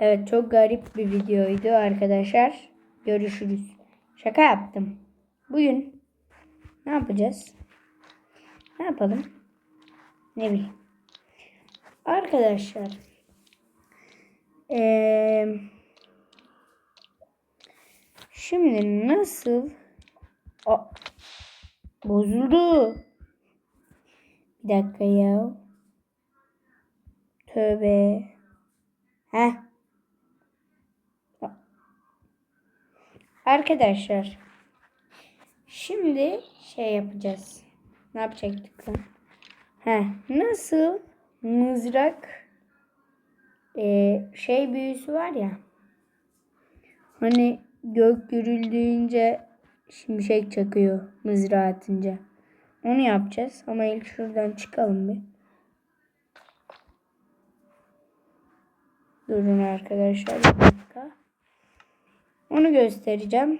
Evet çok garip bir videoydu arkadaşlar. Görüşürüz. Şaka yaptım. Bugün ne yapacağız? Ne yapalım? Ne bileyim. Arkadaşlar. Eee şimdi nasıl Aa, bozuldu. Bir dakika ya. Tövbe. Heh. Arkadaşlar. Şimdi şey yapacağız. Ne yapacaktık lan? Heh. Nasıl mızrak e, şey büyüsü var ya. Hani gök gürüldüğünce şimşek çakıyor mızrağı atınca. Onu yapacağız ama ilk şuradan çıkalım bir. Durun arkadaşlar bir dakika. Onu göstereceğim.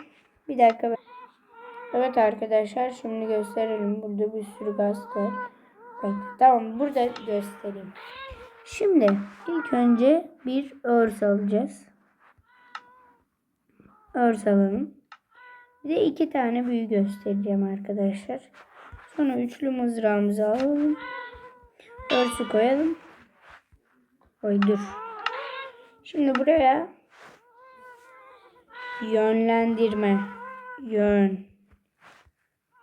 Bir dakika. Evet arkadaşlar şimdi gösterelim. Burada bir sürü gaz var. Bekle. Tamam burada göstereyim. Şimdi ilk önce bir örs alacağız. Örs alalım. Bir de iki tane büyü göstereceğim arkadaşlar. Sonra üçlü mızrağımızı alalım. Örsü koyalım. Oy dur. Şimdi buraya yönlendirme yön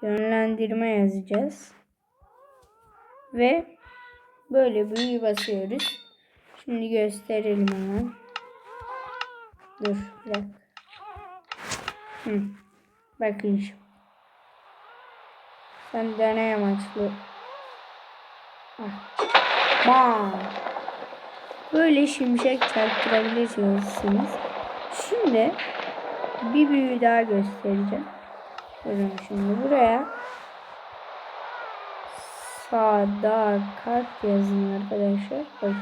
yönlendirme yazacağız. Ve böyle büyü basıyoruz. Şimdi gösterelim hemen. Dur dakika. Hı. Bakın şu. Sen deney amaçlı. Ah. Bam. Böyle şimşek çarptırabilirsiniz. Şimdi bir büyü daha göstereceğim. Bakın şimdi buraya sadakat yazın arkadaşlar. Bak.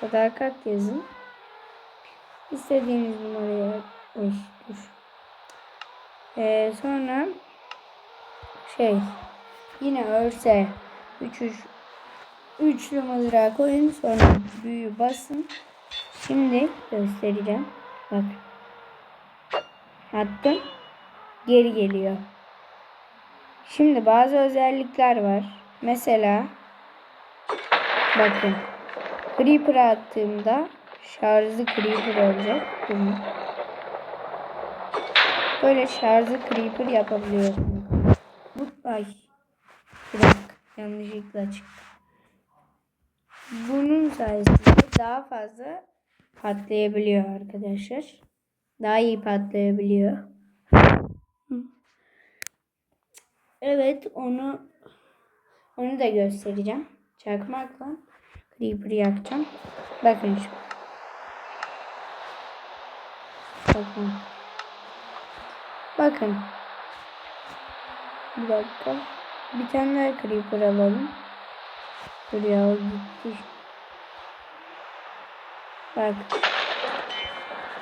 Sadakat yazın. İstediğiniz numaraya. Ee, sonra şey yine örse 3 üç, üçlü mızrağı koyun sonra büyü basın. Şimdi göstereceğim. Bak. Attım. Geri geliyor. Şimdi bazı özellikler var. Mesela bakın. Creeper attığımda şarjlı Creeper olacak. Böyle şarjlı Creeper yapabiliyorsunuz. Bu ay. Bir dakika. Yanlışlıkla çıktı. Bunun sayesinde daha fazla patlayabiliyor arkadaşlar. Daha iyi patlayabiliyor. Evet onu onu da göstereceğim. Çakmakla Creeper yakacağım. Bakın şu. Bakın. Bakın. Bir dakika. Bir tane daha creeper alalım. Dur ya gitti. Bak.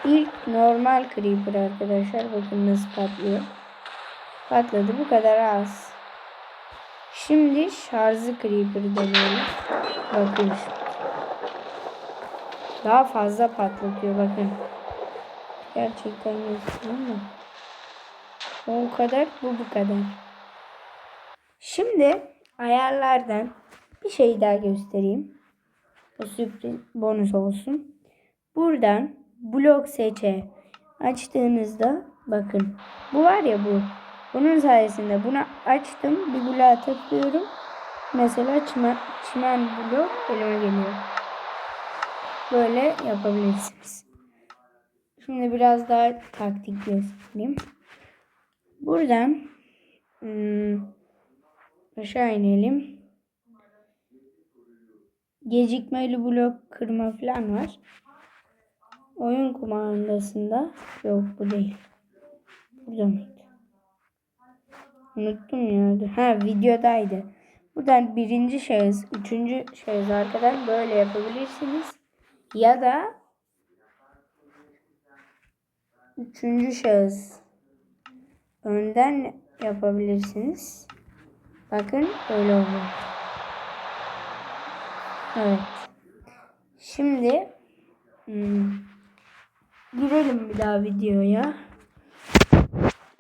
İlk normal creeper arkadaşlar. Bakın nasıl patlıyor. Patladı. Bu kadar az. Şimdi şarjlı creeper deneyelim. Bakın. Daha fazla patlatıyor. Bakın. Gerçekten gözüküyor mu? O kadar bu bu kadar. Şimdi ayarlardan bir şey daha göstereyim. O sürpriz bonus olsun. Buradan blok seçe açtığınızda bakın bu var ya bu. Bunun sayesinde bunu açtım. Bir bloğa tıklıyorum. Mesela çimen, çimen blok elime geliyor. Böyle yapabilirsiniz. Şimdi biraz daha taktik göstereyim. Buradan hmm, aşağı inelim. Gecikmeli blok kırma falan var. Oyun kumandasında yok bu değil. Burada mıydı? Unuttum ya. Ha videodaydı. Buradan birinci şahıs, üçüncü şahıs arkadan böyle yapabilirsiniz. Ya da üçüncü şahıs önden yapabilirsiniz. Bakın öyle oluyor. Evet. Şimdi hmm, girelim bir daha videoya.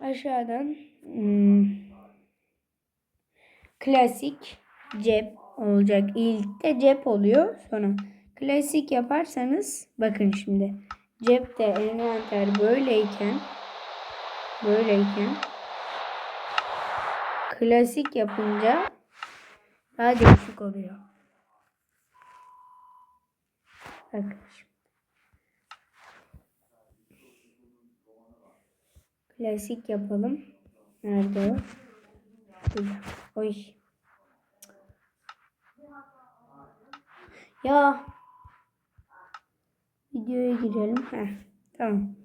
Aşağıdan hmm, klasik cep olacak. İlk de cep oluyor. Sonra klasik yaparsanız bakın şimdi cepte envanter böyleyken böyleyken klasik yapınca daha değişik oluyor. Şimdi. Klasik yapalım. Nerede o? Oy. Ya. Videoya girelim. Heh, tamam.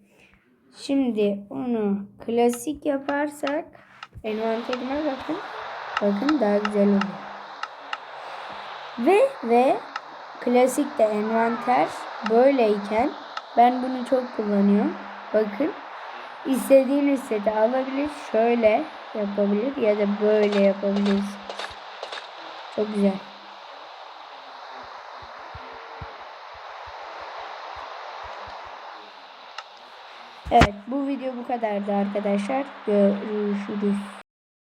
Şimdi onu klasik yaparsak envanterime bakın. Bakın daha güzel oluyor. Ve ve klasikte envanter böyleyken ben bunu çok kullanıyorum. Bakın istediğiniz seti alabilir. Şöyle yapabilir ya da böyle yapabilirsiniz. Çok güzel. Evet bu video bu kadardı arkadaşlar. Görüşürüz.